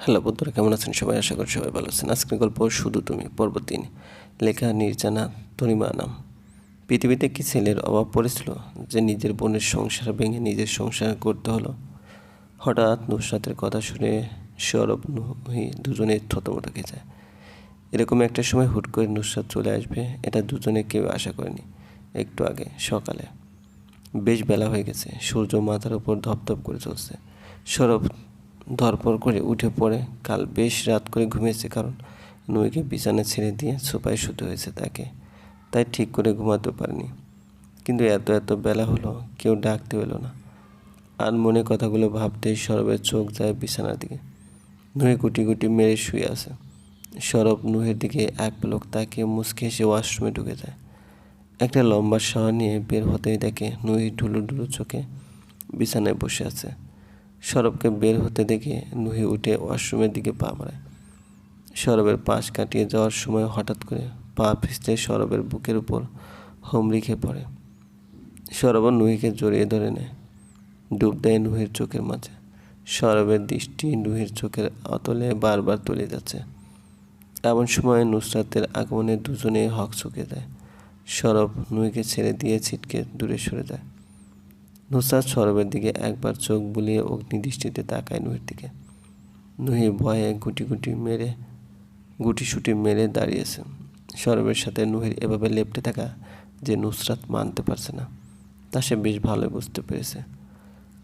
Hello বন্ধুরা, কেমন আছেন সবাই? আশা করি সবাই ভালো আছেন। আজকের গল্প শুধু তুমি, পর্ব তিন। লেখা নির্জানা তরিমা নাম পৃথিবীতে কি ছেলের অভাব পড়েছিল যে নিজের বোনের সংসার ভেঙে নিজের সংসার করতে হলো। হঠাৎ নুসরাতের কথা শুনে সৌরভ, নুহি দুজনে থতমত খেয়ে যায়। এরকম একটা সময় হুট করে নুসরাত চলে আসবে, এটা দুজনে কেউ আশা করেনি। একটু আগে, সকালে। বেশ বেলা হয়ে গেছে, সূর্য মাথার উপর ধপধপ করে চলছে। সৌরভ ধরপর করে উঠে পড়ে। কাল বেশ রাত করে ঘুমিয়েছে কারণ নুইকে বিছানা ছেড়ে দিয়ে সোফায় শুতে হয়েছে তাকে। তাই ঠিক করে ঘুমাতে পারেনি। কিন্তু এত এত বেলা হলো, কেউ ডাকতে এলো না। আর মনে কথাগুলো ভাবতেই সরবের চোখ যায় বিছানার দিকে। নুহে গুটি গুটি মেরে শুয়ে আছে। সরব নুহের দিকে এক পলক তাকে মুসকে এসে ওয়াশরুমে ঢুকে যায়। একটা লম্বা শাওয়ার নিয়ে বের হতেই দেখে নুহি ঢুলু ঢুলু চোখে বিছানায় বসে আছে। সরবকে বের হতে দেখে নুহি উঠে ওয়াশরুমের দিকে পা বাড়ায়। সরবের পাশ কাটিয়ে যাওয়ার সময় হঠাৎ করে পা পিছলে সরবের বুকের উপর হুমড়ি খেয়ে পড়ে। সরব নুহিকে জড়িয়ে ধরে নেয়। ডুব দেয় নুহির চোখের মাঝে। সরবের দৃষ্টি নুহির চোখের অতলে বারবার তুলে যাচ্ছে। এমন সময় নুসরাতের আগমনে দুজনে হক চুকে দেয়। সরব নুহিকে ছেড়ে দিয়ে ছিটকে দূরে সরে যায়। নুসরাত সরবের দিকে একবার চোখ বুলিয়ে অগ্নিদৃষ্টিতে তাকায় নুহির দিকে। নুহি ভয়ে গুটি গুটি মেরে, গুটি সুটি মেরে দাঁড়িয়েছে। সরবের সাথে নুহির এভাবে লেপটে থাকা যে নুসরাত মানতে পারছে না, তা সে বেশ ভালোই বুঝতে পেরেছে।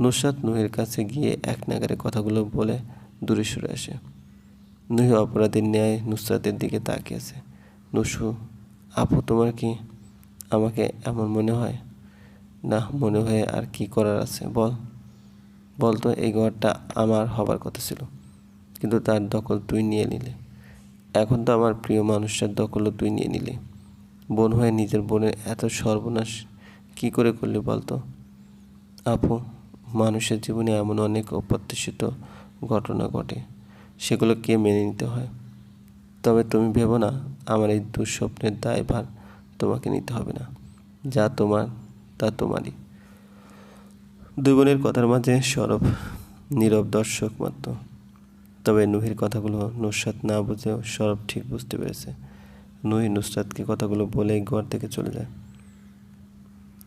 নুসরাত নুহির কাছে গিয়ে এক নাগারে কথাগুলো বলে দূরে সরে আসে। নুহি অপরাধীর ন্যায় নুসরাতের দিকে তাকিয়েছে নুসু, আপু, তোমার কি আমাকে এমন মনে হয়? না, মনে হয়ে আর কি করার আছে? বল। বল তো, এই ঘরটা আমার হবার কথা ছিল। কিন্তু তার দখল তুই নিয়ে নিলে। এখন তো আমার প্রিয় মানুষটার দখলও তুই নিয়ে নিলে। বোন হয়ে নিজের বোনের এত সর্বনাশ কি করে করলি বলতো আপু, মানুষের জীবনে এমন অনেক অপ্রত্যাশিত ঘটনা ঘটে। সেগুলো কে মেনে নিতে হয়? তবে তুমি ভেবো না, আমার এই দুঃস্বপ্নের দায়ভার তোমাকে নিতে হবে না। যা তোমার তা তোমারই দুই বোনের কথার মাঝে সরব, নীরব দর্শক মাত্র। তবে নুহির কথাগুলো নুসরাত না বুঝেও সরব ঠিক বুঝতে পেরেছে। নুহি নুসরাতকে কথাগুলো বলে ঘর থেকে চলে যায়।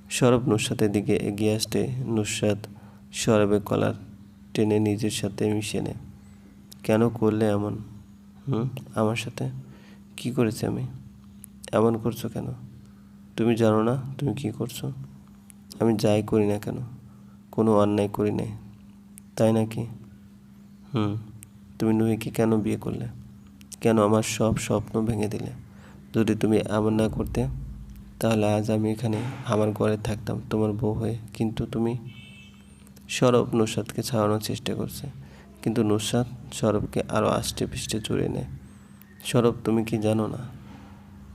সরব নুসরাতের দিকে এগিয়ে আসতে নুসরাত সরবের কলার টেনে নিজের সাথে মিশিয়ে নেয়। কেন করলে এমন? হুম, আমার সাথে? কি করেছি আমি? এমন করছ কেন? তুমি জানো না তুমি কি করছ? আমি যাই করি না কেন? কোনো অন্যায় করি নাই। তাই নাকি? হুম, তুমি নুহিকে কেন বিয়ে করলে? কেন আমার সব স্বপ্ন ভেঙে দিলে? যদি তুমি এমন না করতে, তাহলে আজ আমি এখানে আমার ঘরে থাকতাম, তোমার বউ হয়ে। কিন্তু তুমি সরব নুসরাতকে ছাড়ানোর চেষ্টা করছে। কিন্তু নুসরাত সরবকে আরও আষ্টে পৃষ্ঠে জড়িয়ে নেয়। সরব তুমি কি জানো না?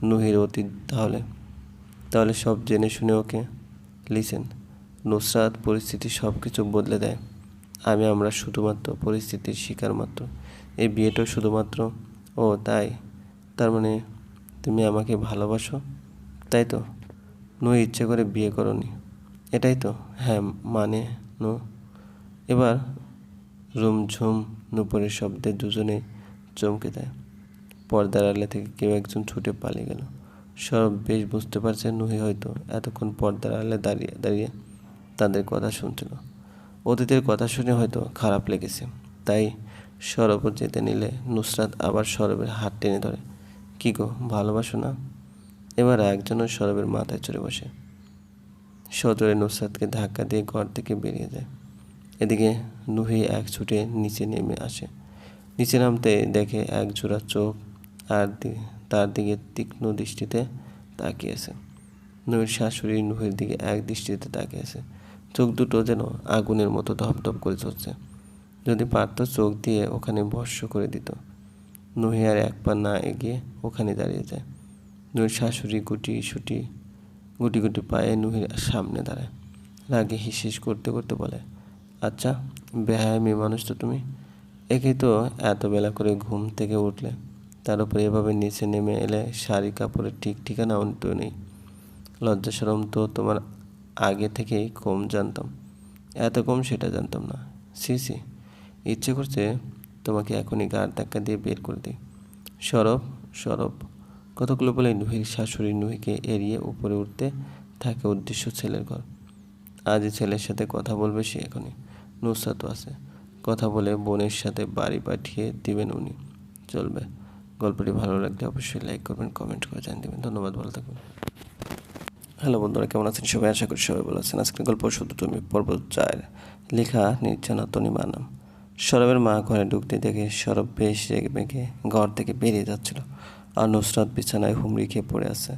নুহির অতীত তাহলে? তাহলে সব জেনে শুনে ওকে লিসেন, নুসরাত পরিস্থিতি সব কিছু বদলে দেয়। আমি, আমরা শুধুমাত্র পরিস্থিতির শিকার মাত্র। এই বিয়েটাও শুধুমাত্র, ও তাই, তার মানে তুমি আমাকে ভালোবাসো? তাই তো? নু, ইচ্ছে করে বিয়ে করনি। এটাই তো? হ্যাঁ মানে নু। এবার রুমঝুম নুপুরের শব্দে দুজনে চমকে দেয়। পর্দার আলে থেকে কেউ একজন ছুটে পালিয়ে গেল। সব বেশ বুঝতে পারছে নুহি হয়তো। এতক্ষণ পর্দার আলে দাঁড়িয়ে দাঁড়িয়ে তাদের কথা শুনছিল। অতীতের কথা শুনে হয়তো খারাপ লেগেছে। তাই সরব যেতে নিলে নুসরাত আবার সরবের হাত টেনে ধরে, কি গো, ভালোবাসো না? এবার একজনও সরবের মাথায় চড়ে বসে। সজরে নুসরাতকে ধাক্কা দিয়ে ঘর থেকে বেরিয়ে যায়। এদিকে নুহি এক ছুটে নিচে নেমে আসে। নিচে নামতে দেখে এক জোড়া চোখ আর তার দিকে তীক্ষ্ণ দৃষ্টিতে তাকিয়েছে নুহির শাশুড়ি নুহের দিকে এক দৃষ্টিতে তাকিয়েছে চোখ দুটো যেন আগুনের মতো ধপধপ করে চলছে। যদি পারত চোখ দিয়ে ওখানে ভস্য করে দিত। নুহি আর এক পা না এগিয়ে ওখানে দাঁড়িয়ে যায়। নুহির শাশুড়ি গুটি সুটি, গুটি গুটি পায়ে নুহির সামনে দাঁড়ায়। রাগে হিস করতে করতে বলে আচ্ছা বেহায় মেয়ে মানুষ তো তুমি। একে তো এত বেলা করে ঘুম থেকে উঠলে। তার উপরে এভাবে নিচে নেমে এলে শাড়ি কাপড়ের ঠিক ঠিকানা তো নেই। লজ্জা সরম তো তোমার আগে থেকেই কম জানতাম। এত কম সেটা জানতাম না। সি সি, ইচ্ছে করছে তোমাকে এখনই গাড় ধাক্কা দিয়ে বের করে দিই। সরব সরব, কতগুলো বলে নুহির শাশুড়ি নুহিকে এড়িয়ে উপরে উঠতে থাকে উদ্দেশ্য ছেলের ঘর। আজই ছেলের সাথে কথা বলবে সে এখনই। নুসরাতও আছে। কথা বলে বোনের সাথে বাড়ি পাঠিয়ে দিবেন উনি। চলবে। গল্পটি ভালো লাগলে অবশ্যই লাইক করবেন কমেন্ট করে জানিয়ে দেবেন। ধন্যবাদ, ভালো থাকবেন। হ্যালো বন্ধুরা, কেমন আছেন সবাই? আশা করি সবাই ভালো আছেন। আজকের গল্প শুধু তুমি পর্ব চার। লেখা নির্জনা তনিমা নাম সরবের মা ঘরে ঢুকতে দেখে সরব বেশ রেগে মেগে ঘর থেকে বেরিয়ে যাচ্ছিল। আর নুসরাত বিছানায় হুমড়ি খেয়ে পড়ে আছে।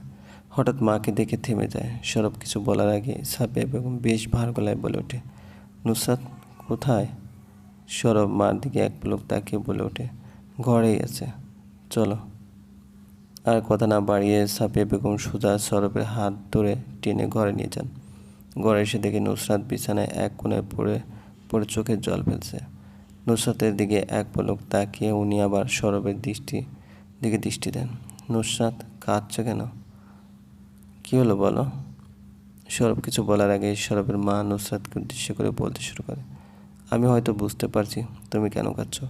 হঠাৎ মাকে দেখে থেমে যায়। সরব কিছু বলার আগে সাপে বেগম বেশ ভার গলায় বলে ওঠে, নুসরাত, কোথায়? সরব মার দিকে এক পলক তাকিয়ে বলে ওঠে, ঘরেই আছে। চলো। আর কথা না বাড়িয়ে সাফিয়া বেগম সুজা সরবের হাত ধরে টেনে ঘরে নিয়ে যান। ঘরে এসে দেখে নুসরাত বিছানায় এক কোণে পড়ে পড়ে চোখে জল ফেলছে। নুসরাতের দিকে এক পলক তাকিয়ে উনি আবার সরবের দৃষ্টি, দিকে দৃষ্টি দেন। নুসরাত কাঁদছে কেন? কী হলো বলো? সরব কিছু বলার আগে সরবের মা নুসরাতকে উদ্দেশ্য করে বলতে শুরু করে। আমি হয়তো বুঝতে পারছি তুমি কেন কাঁদছো।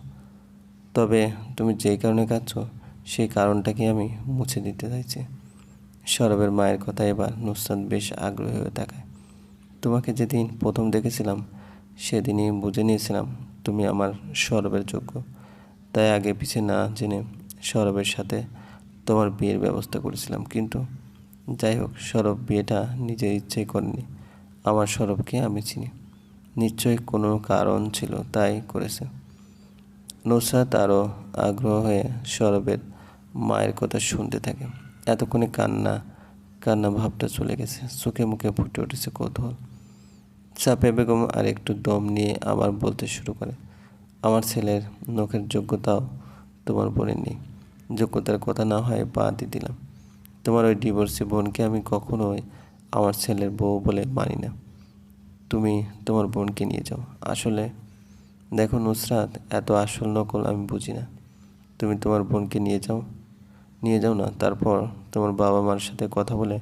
তবে তুমি যেই কারণে কাঁদছো, সেই কারণটাকে আমি মুছে দিতে চাইছি। সরবের মায়ের কথা এবার নুসরাত বেশ আগ্রহী হয়ে তাকায়। তোমাকে যেদিন প্রথম দেখেছিলাম, সেদিনই বুঝে নিয়েছিলাম তুমি আমার সরবের যোগ্য। তাই আগে পিছে না জেনে সরবের সাথে তোমার বিয়ের ব্যবস্থা করেছিলাম, কিন্তু যাই হোক, সরব বিয়েটা নিজের ইচ্ছেই করেনি। আমার সরবকে আমি চিনি। নিশ্চয়ই কোনো কারণ ছিল তাই করেছে। নুসরাত আরও আগ্রহ হয়ে সরবের মায়ের কথা শুনতে থাকে। এতক্ষণে কান্না কান্না ভাবটা চলে গেছে। চোখে মুখে ফুটে উঠেছে কৌতূহল। সাপে বেগম আর একটু দম নিয়ে আবার বলতে শুরু করে, আমার ছেলের নখের যোগ্যতাও তোমার বোনের নেই। যোগ্যতার কথা না হয় বাদই দিলাম। তোমার ওই ডিভোর্সি বোনকে আমি কখনোই আমার ছেলের বউ বলে মানি না। তুমি তোমার বোনকে নিয়ে যাও। আসলে দেখো নুসরাত, এত আসল নকল আমি বুঝি না। তুমি তোমার বোনকে নিয়ে যাও। নিয়ে যাও না, তারপর তোমার বাবা মার সাথে কথা বলে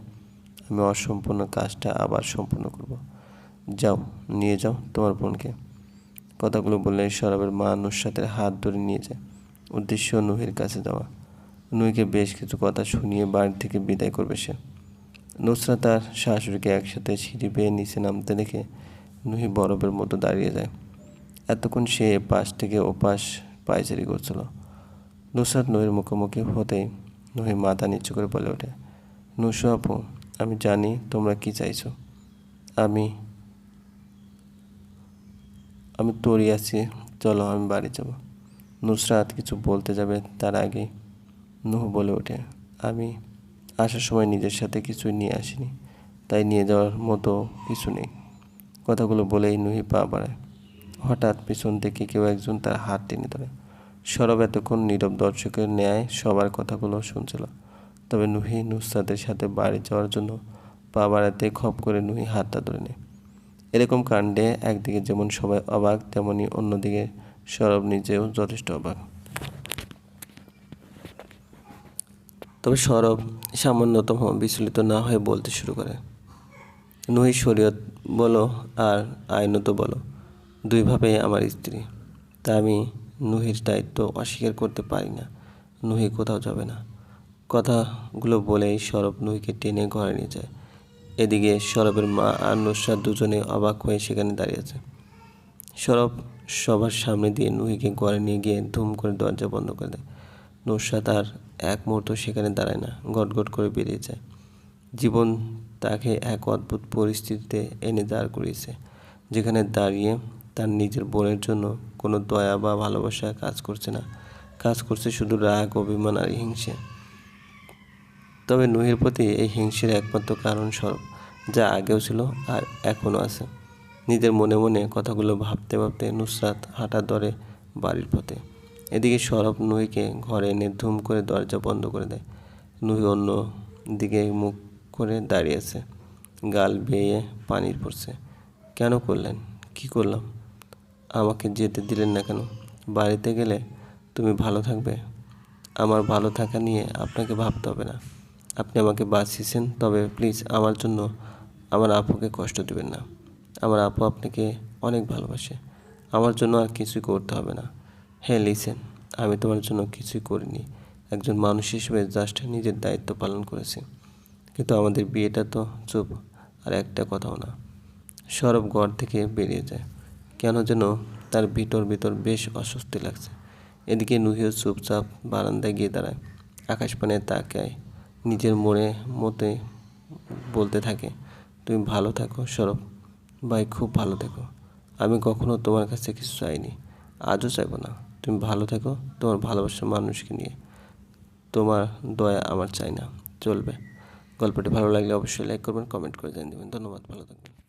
আমি অসম্পূর্ণ কাজটা আবার সম্পূর্ণ করব। যাও, নিয়ে যাও তোমার বোনকে। কথাগুলো বলে সরবের মা নুসরাতের হাত ধরে নিয়ে যায়। উদ্দেশ্য নুহির কাছে যাওয়া। নুহিকে বেশ কিছু কথা শুনিয়ে বাড়ি থেকে বিদায় করবে সে। নুসরাত তার শাশুড়িকে একসাথে সিঁড়ি বেয়ে নিচে নামতে দেখে নুহি বরফের মতো দাঁড়িয়ে যায়। এতক্ষণ সে পাশ থেকে ও পাশ পায়চারি করছিল। নুসরাত নুহির মুখোমুখি হতেই নুহি মাথা নিচু করে বলে ওঠে, নুসু আপু, আমি জানি তোমরা কি চাইছো। আমি আমি তৈরি আছি, চলো আমি বাড়ি যাব। নুসরাত কিছু বলতে যাবে তার আগেই নুহ বলে ওঠে, আমি আসার সময় নিজের সাথে কিছুই নিয়ে আসিনি, তাই নিয়ে যাওয়ার মতো কিছু নেই। কথাগুলো বলেই নুহি পা বাড়ায়। হঠাৎ পিছন থেকে কেউ একজন তার হাত টেনে ধরে। সরব এতক্ষণ নীরব দর্শকের ন্যায় সবার কথাগুলো শুনছিল। তবে নুহি নুসরাতের সাথে বাড়ি যাওয়ার জন্য পা বাড়াতে খপ করে নুহি হাতটা ধরে নেয়। এরকম কাণ্ডে একদিকে যেমন সবাই অবাক, তেমনি অন্যদিকে সরব নিজেও যথেষ্ট অবাক। তবে সরব সামান্যতম বিচলিত না হয়ে বলতে শুরু করে। নুহি শরীয়ত বলো আর আইনত বলো। দুইভাবেই আমার স্ত্রী। তা আমি নুহির দায়িত্ব অস্বীকার করতে পারি না। নুহি কোথাও যাবে না। কথাগুলো বলেই সরব নুহিকে টেনে ঘরে নিয়ে যায়। এদিকে সরবের মা আর নুসরাত দুজনে অবাক হয়ে সেখানে দাঁড়িয়েছে সরব সবার সামনে দিয়ে নুহিকে ঘরে নিয়ে গিয়ে ধুম করে দরজা বন্ধ করে দেয়। নুসরাত আর এক মুহূর্ত সেখানে দাঁড়ায় না, গটগট করে বেরিয়ে যায়। জীবন তাকে এক অদ্ভুত পরিস্থিতিতে এনে দাঁড় করিয়েছে, যেখানে দাঁড়িয়ে নিজের বোনের জন্য কোনো দয়া বা ভালোবাসা কাজ করছে না। কাজ করছে শুধু রাগ, অভিমান আর হিংসে। তবে নুহির প্রতি এই হিংসের একমাত্র কারণ স্বরূপ যা আগেও ছিল আর এখনও আছে। নিজের মনে মনে কথাগুলো ভাবতে ভাবতে নুসরাত হাঁটা ধরে বাড়ির পথে। এদিকে সরব নুহিকে ঘরে এনে ধুম করে দরজা বন্ধ করে দেয়। নুহি অন্য দিকে মুখ করে দাঁড়িয়ে আছে। গাল বেয়ে পানির পড়ছে। কেন করলেন? কি করলাম? আমাকে যেতে দিলেন না কেন? বাড়িতে গেলে তুমি ভালো থাকবে। আমার ভালো থাকা নিয়ে আপনাকে ভাবতে হবে না। আপনি আমাকে বাঁচিয়েছেন, তবে প্লিজ আমার জন্য আমার আপুকে কষ্ট দেবেন না। আমার আপু আপনাকে অনেক ভালোবাসে। আমার জন্য আর কিছুই করতে হবে না। হ্যাঁ লিসেন আমি তোমার জন্য কিছুই করিনি। একজন মানুষ হিসেবে জাস্ট নিজের দায়িত্ব পালন করেছি। কিন্তু আমাদের বিয়েটা তো চুপ, আর একটা কথাও না। সৌরভ ঘর থেকে বেরিয়ে যায়। কেন যেন তার ভিতর ভিতর বেশ অস্বস্তি লাগছে। এদিকে নুহিও চুপচাপ বারান্দায় গিয়ে দাঁড়ায়। আকাশ পানে তাকায়, নিজের মনে মতে বলতে থাকে, তুমি ভালো থাকো সরব ভাই, খুব ভালো থেকো। আমি কখনো তোমার কাছে কিছু চাইনি। আজও চাইব না। তুমি ভালো থেকো তোমার ভালোবাসার মানুষকে নিয়ে। তোমার দয়া আমার চাই না। চলবে। গল্পটি ভালো লাগলে অবশ্যই লাইক করবেন কমেন্ট করে জানিয়ে দেবেন। ধন্যবাদ, ভালো থাকবেন।